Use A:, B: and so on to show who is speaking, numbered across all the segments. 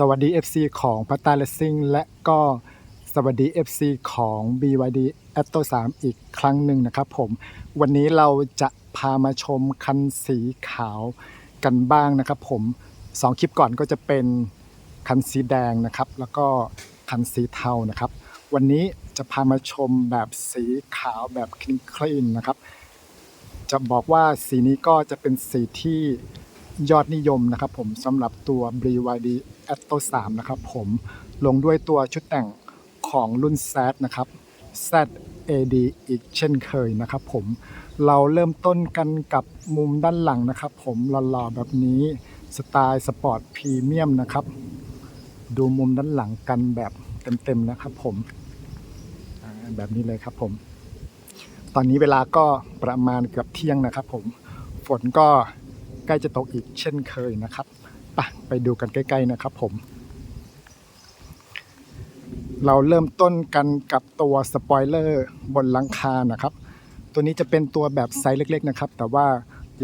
A: สวัสดี FC ของพัตตาเลสซิ่งและก็สวัสดี FC ของ BYD a t t o 3 อีกครั้งหนึ่งนะครับผม วันนี้เราจะพามาชมคันสีขาวกันบ้างนะครับผมสองคลิปก่อนก็จะเป็นคันสีแดงนะครับ แล้วก็คันสีเทานะครับ วันนี้จะพามาชมแบบสีขาวแบบคลีนคลีนนะครับ จะบอกว่าสีนี้ก็จะเป็นสีที่ ยอดนิยมนะครับผมสำหรับตัว BYD Atto 3 นะครับผมลงด้วยตัวชุดแต่งของรุ่น Z นะครับ ZAD อีกเช่นเคยนะครับผมเราเริ่มต้นกันกับมุมด้านหลังนะครับผมหล่อๆแบบนี้สไตล์สปอร์ตพรีเมียมนะครับ ดูมุมด้านหลังกันแบบเต็มๆนะครับผมแบบนี้เลยครับผม ตอนนี้เวลาก็ประมาณเกือบเที่ยงนะครับผมฝนก็ ใกล้จะตกอีกเช่นเคยนะครับไปไปดูกันใกล้ ๆนะครับผม เราเริ่มต้นกันกับตัวสปอยเลอร์บนหลังคานะครับ ตัวนี้จะเป็นตัวแบบไซส์เล็ก ๆ นะครับ แต่ว่า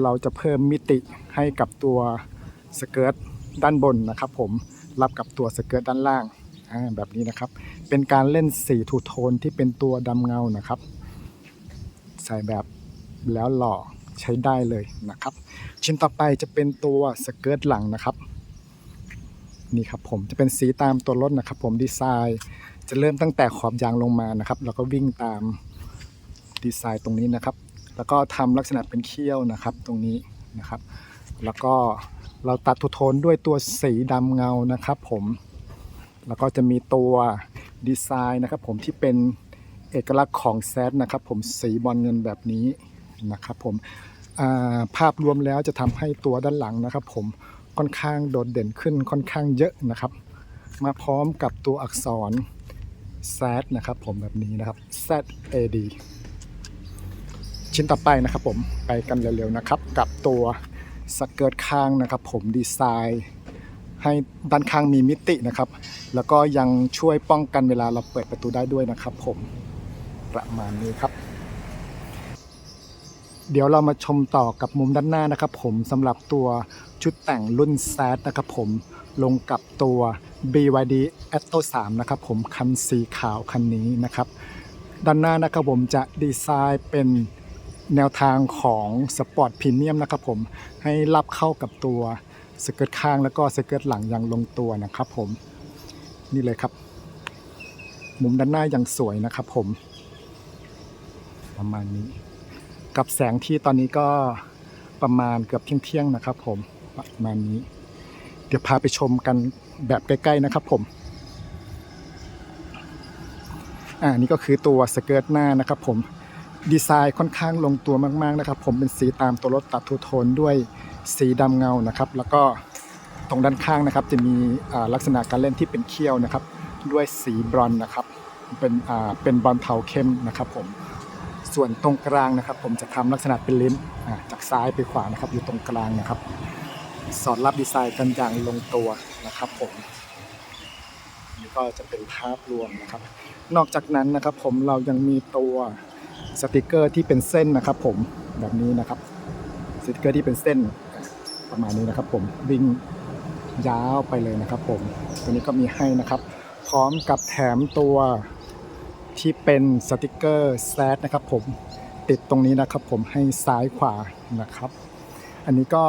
A: เราจะเพิ่มมิติให้กับตัวสเกิร์ตด้านบนนะครับ ผมรับกับตัวสเกิร์ตด้านล่างแบบนี้นะครับ เป็นการเล่นสีทูโทนที่เป็นตัวดำเงานะครับ ใส่แบบแล้วหล่อใช้ได้เลยนะครับ ชิ้นต่อไปจะเป็นตัวสเกิร์ตหลังนะครับ นี่ครับผมจะเป็นสีตามตัวรถนะครับ ผมดีไซน์จะเริ่มตั้งแต่ขอบยางลงมานะครับ แล้วก็วิ่งตามดีไซน์ตรงนี้นะครับ แล้วก็ทำลักษณะเป็นเขี้ยวนะครับตรงนี้นะครับ แล้วก็เราตัดทูโทนด้วยตัวสีดำเงานะครับ ผมแล้วก็จะมีตัวดีไซน์นะครับ ผมที่เป็นเอกลักษณ์ของแซดนะครับ ผมสีบอลเงินแบบนี้นะครับ ผม ภาพรวมแล้วจะทำให้ตัวด้านหลังนะครับ ผมค่อนข้างโดดเด่นขึ้นค่อนข้างเยอะนะครับ มาพร้อมกับตัวอักษรแซดนะครับ ผมแบบนี้นะครับ Z A D ชิ้นต่อไปนะครับผมไปกันเร็วๆนะครับ กับตัวสเกิร์ตข้างนะครับ ผมดีไซน์ให้ด้านข้างมีมิตินะครับ แล้วก็ยังช่วยป้องกันเวลาเราเปิดประตูได้ด้วยนะครับ ผมประมาณนี้ครับ เดี๋ยวเรามาชมต่อกับมุมด้านหน้านะครับผมสำหรับตัวชุดแต่งรุ่นแซดนะครับผมลงกับตัว BYD Atto 3นะครับผมคันสีขาวคันนี้นะครับ ด้านหน้านะครับผมจะดีไซน์เป็นแนวทางของสปอร์ตพรีเมียมนะครับผมให้รับเข้ากับตัวสเกิร์ตข้างแล้วก็สเกิร์ตหลังอย่างลงตัวนะครับผมนี่เลยครับ มุมด้านหน้ายังสวยนะครับผม ประมาณนี้ กับแสงที่ตอนนี้ก็ประมาณเกือบเที่ยงๆนะครับ ผมประมาณนี้ เดี๋ยวพาไปชมกันแบบใกล้ๆนะครับ ผมอ่านี่ก็คือตัวสเกิร์ตหน้านะครับ ผมดีไซน์ค่อนข้างลงตัวมากๆนะครับ ผมเป็นสีตามตัวรถตัดทูโทนด้วยสีดำเงานะครับ แล้วก็ตรงด้านข้างนะครับ จะมีลักษณะการเล่นที่เป็นเขี้ยวนะครับ ด้วยสีบรอนนะครับ เป็นเป็นบรอนเทาเข้มนะครับ ผม ส่วนตรงกลางนะครับ ผมจะทำลักษณะเป็นลิ้นจากซ้ายไปขวานะครับ อยู่ตรงกลางนะครับ สอดรับดีไซน์กันอย่างลงตัวนะครับ ผมนี่ก็จะเป็นภาพรวมนะครับ นอกจากนั้นนะครับ ผมเรายังมีตัวสติกเกอร์ที่เป็นเส้นนะครับ ผมแบบนี้นะครับสติกเกอร์ที่เป็นเส้นประมาณนี้นะครับ ผมวิ่งยาวไปเลยนะครับ ผมตัวนี้ก็มีให้นะครับ พร้อมกับแถมตัว ที่เป็นสติกเกอร์แซดนะครับผมติดตรงนี้นะครับผมให้ซ้ายขวานะครับ อันนี้ก็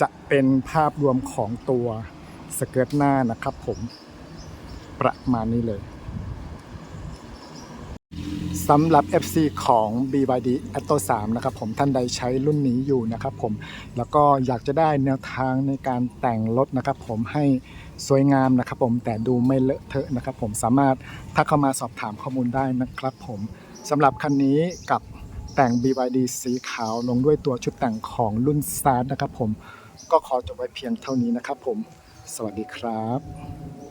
A: จะเป็นภาพรวมของตัวสเกิร์ตหน้านะครับผมประมาณนี้เลย สำหรับ FC ของ BYD Atto 3 นะครับผมท่านใดใช้รุ่นนี้อยู่นะครับผมแล้วก็อยากจะได้แนวทางในการแต่งรถนะครับผมให้สวยงามนะครับผมแต่ดูไม่เลอะเทอะนะครับผมสามารถทักเข้ามาสอบถามข้อมูลได้นะครับผมสำหรับคันนี้กับแต่ง BYD สีขาวลงด้วยตัวชุดแต่งของรุ่น s t a r นะครับผมก็ขอจบไว้เพียงเท่านี้นะครับผม สวัสดีครับ